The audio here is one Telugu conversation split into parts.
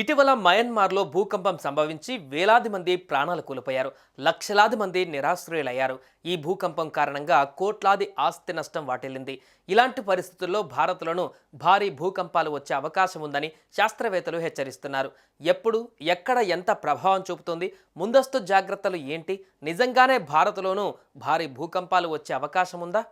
ఇటీవల మయన్మార్లో భూకంపం సంభవించి వేలాది మంది ప్రాణాలు కోల్పోయారు. లక్షలాది మంది నిరాశ్రయులయ్యారు. ఈ భూకంపం కారణంగా కోట్లాది ఆస్తి నష్టం వాటిల్లింది. ఇలాంటి పరిస్థితుల్లో భారత్లోనూ భారీ భూకంపాలు వచ్చే అవకాశం ఉందని శాస్త్రవేత్తలు హెచ్చరిస్తున్నారు. ఎప్పుడు ఎక్కడ ఎంత ప్రభావం చూపుతుంది ముందస్తు జాగ్రత్తలు ఏంటి నిజంగానే భారత్లోనూ భారీ భూకంపాలు వచ్చే అవకాశం ఉందా?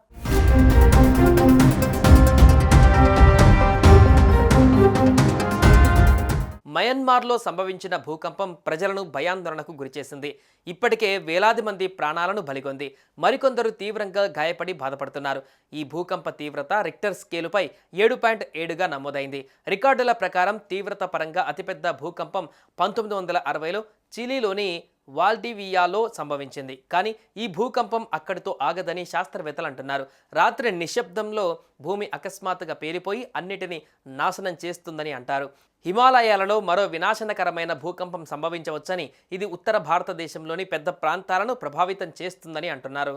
మయన్మార్లో సంభవించిన భూకంపం ప్రజలను భయాందోళనకు గురిచేసింది. ఇప్పటికే వేలాది మంది ప్రాణాలను బలిగొంది. మరికొందరు తీవ్రంగా గాయపడి బాధపడుతున్నారు. ఈ భూకంప తీవ్రత రిక్టర్ స్కేలుపై ఏడు పాయింట్ ఏడుగా నమోదైంది. రికార్డుల ప్రకారం తీవ్రత పరంగా అతిపెద్ద భూకంపం పంతొమ్మిది వందల అరవైలో చిలీలోని వాల్డివియాలో సంభవించింది. కానీ ఈ భూకంపం అక్కడితో ఆగదని శాస్త్రవేత్తలు అంటున్నారు. రాత్రి నిశ్శబ్దంలో భూమి అకస్మాత్తుగా పేలిపోయి అన్నిటినీ నాశనం చేస్తుందని అంటారు. హిమాలయాలలో మరో వినాశనకరమైన భూకంపం సంభవించవచ్చని ఇది ఉత్తర భారతదేశంలోని పెద్ద ప్రాంతాలను ప్రభావితం చేస్తుందని అంటున్నారు.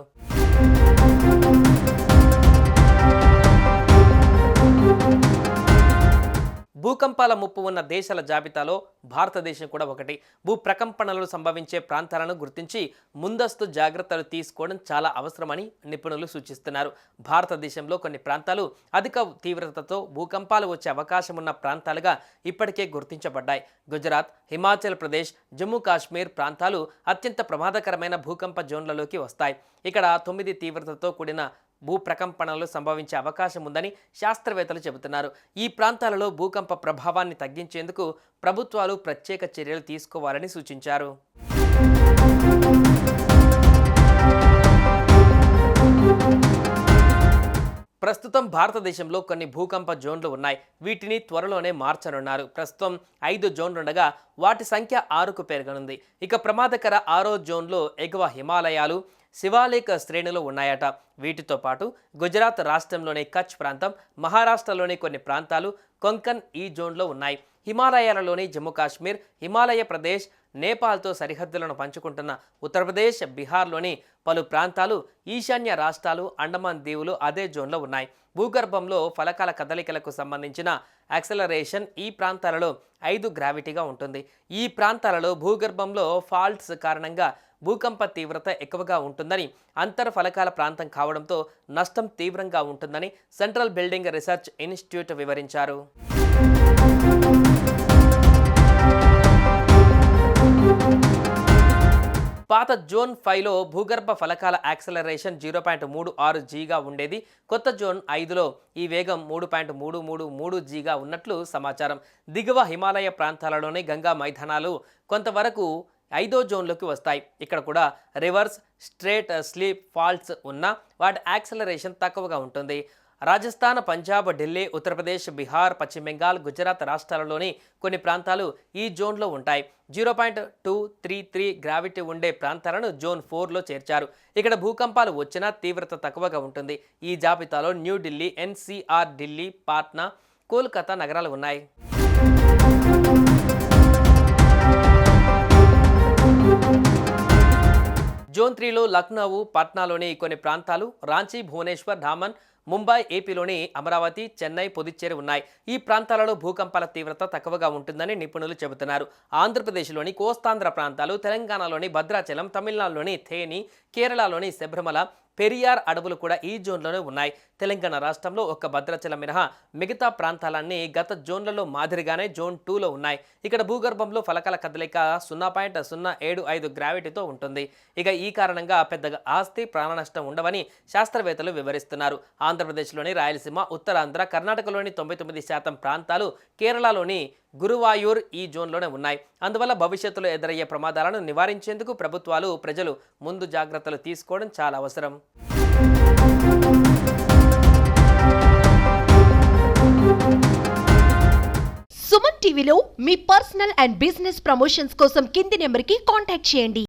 భూకంపాల ముప్పు ఉన్న దేశాల జాబితాలో భారతదేశం కూడా ఒకటి. భూ ప్రకంపనలు సంభవించే ప్రాంతాలను గుర్తించి ముందస్తు జాగ్రత్తలు తీసుకోవడం చాలా అవసరమని నిపుణులు సూచిస్తున్నారు. భారతదేశంలో కొన్ని ప్రాంతాలు అధిక తీవ్రతతో భూకంపాలు వచ్చే అవకాశం ఉన్న ప్రాంతాలుగా ఇప్పటికే గుర్తించబడ్డాయి. గుజరాత్ హిమాచల్ ప్రదేశ్ జమ్మూ కాశ్మీర్ ప్రాంతాలు అత్యంత ప్రమాదకరమైన భూకంప జోన్లలోకి వస్తాయి. ఇక్కడ తొమ్మిది తీవ్రతతో కూడిన భూ ప్రకంపనలు సంభవించే అవకాశం ఉందని శాస్త్రవేత్తలు చెబుతున్నారు. ఈ ప్రాంతాలలో భూకంప ప్రభావాన్ని తగ్గించేందుకు ప్రభుత్వాలు ప్రత్యేక చర్యలు తీసుకోవాలని సూచించారు. ప్రస్తుతం భారతదేశంలో కొన్ని భూకంప జోన్లు ఉన్నాయి. వీటిని త్వరలోనే మార్చనున్నారు. ప్రస్తుతం ఐదు జోన్లుండగా వాటి సంఖ్య ఆరుకు పెరగనుంది. ఇక ప్రమాదకర ఆరో జోన్లో ఎగువ హిమాలయాలు శివాలిక శ్రేణులు ఉన్నాయట. వీటితో పాటు గుజరాత్ రాష్ట్రంలోని కచ్ ప్రాంతం మహారాష్ట్రలోని కొన్ని ప్రాంతాలు కొంకన్ ఈ జోన్లో ఉన్నాయి. హిమాలయాలలోని జమ్మూ కాశ్మీర్ హిమాలయ ప్రదేశ్ నేపాల్తో సరిహద్దులను పంచుకుంటున్న ఉత్తరప్రదేశ్ బీహార్లోని పలు ప్రాంతాలు ఈశాన్య రాష్ట్రాలు అండమాన్ దీవులు అదే జోన్లో ఉన్నాయి. భూగర్భంలో ఫలకాల కదలికలకు సంబంధించిన యాక్సలరేషన్ ఈ ప్రాంతాలలో ఐదు గ్రావిటీగా ఉంటుంది. ఈ ప్రాంతాలలో భూగర్భంలో ఫాల్ట్స్ కారణంగా భూకంప తీవ్రత ఎక్కువగా ఉంటుందని అంతర్ ఫలకాల ప్రాంతం కావడంతో నష్టం తీవ్రంగా ఉంటుందని సెంట్రల్ బిల్డింగ్ రీసెర్చ్ ఇన్స్టిట్యూట్ వివరించారు. పాత జోన్ ఫైవ్లో భూగర్భ ఫలకాల యాక్సలరేషన్ జీరో పాయింట్ మూడు ఆరు జీగా ఉండేది. కొత్త జోన్ ఐదులో ఈ వేగం మూడు పాయింట్ మూడు మూడు మూడు జీగా ఉన్నట్లు సమాచారం. దిగువ హిమాలయ ప్రాంతాలలోని గంగా మైదానాలు కొంతవరకు ఐదో జోన్లోకి వస్తాయి. ఇక్కడ కూడా రివర్స్ స్ట్రేట్ స్లీప్ ఫాల్ట్స్ ఉన్న వాటి యాక్సలరేషన్ తక్కువగా ఉంటుంది. రాజస్థాన్ పంజాబ్ ఢిల్లీ ఉత్తరప్రదేశ్ బీహార్ పశ్చిమ బెంగాల్ గుజరాత్ రాష్ట్రాలలోని కొన్ని ప్రాంతాలు ఈ జోన్లో ఉంటాయి. Zero point two three three gravity ఉండే ప్రాంతాలను జోన్ ఫోర్లో చేర్చారు. ఇక్కడ భూకంపాలు వచ్చినా తీవ్రత తక్కువగా ఉంటుంది. ఈ జాబితాలో న్యూఢిల్లీ ఎన్సీఆర్ ఢిల్లీ పాట్నా కోల్కతా నగరాలు ఉన్నాయి. జోన్ త్రీలో లక్నౌ పట్నాలోని కొన్ని ప్రాంతాలు రాంచీ భువనేశ్వర్ ధామన్ ముంబై ఏపీలోని అమరావతి చెన్నై పుదుచ్చేరి ఉన్నాయి. ఈ ప్రాంతాలలో భూకంపాల తీవ్రత తక్కువగా ఉంటుందని నిపుణులు చెబుతున్నారు. ఆంధ్రప్రదేశ్లోని కోస్తాంధ్ర ప్రాంతాలు తెలంగాణలోని భద్రాచలం తమిళనాడులోని థేని కేరళలోని శబరిమల పెరియార్ అడవులు కూడా ఈ జోన్లోనే ఉన్నాయి. తెలంగాణ రాష్ట్రంలో ఒక్క భద్రాచలం మినహా మిగతా ప్రాంతాలన్నీ గత జోన్లలో మాదిరిగానే జోన్ టూలో ఉన్నాయి. ఇక్కడ భూగర్భంలో ఫలకాల కదలిక సున్నా పాయింట్ సున్నా ఏడు ఐదు గ్రావిటీతో ఉంటుంది. ఇక ఈ కారణంగా పెద్దగా ఆస్తి ప్రాణ నష్టం ఉండవని శాస్త్రవేత్తలు వివరిస్తున్నారు. ఆంధ్రప్రదేశ్లోని రాయలసీమ ఉత్తరాంధ్ర కర్ణాటకలోని తొంభై తొమ్మిది శాతం ప్రాంతాలు కేరళలోని గురువాయూర్ ఈ జోన్లోనే ఉన్నాయి. అందువల్ల భవిష్యత్తులో ఎదురయ్యే ప్రమాదాలను నివారించేందుకు ప్రభుత్వాలు ప్రజలు ముందు జాగ్రత్తలు తీసుకోవడం చాలా అవసరం. సుమన్ టీవీలో మీ పర్సనల్ అండ్ బిజినెస్ ప్రమోషన్స్ కోసం కింది నెంబర్కి కాంటాక్ట్ చేయండి.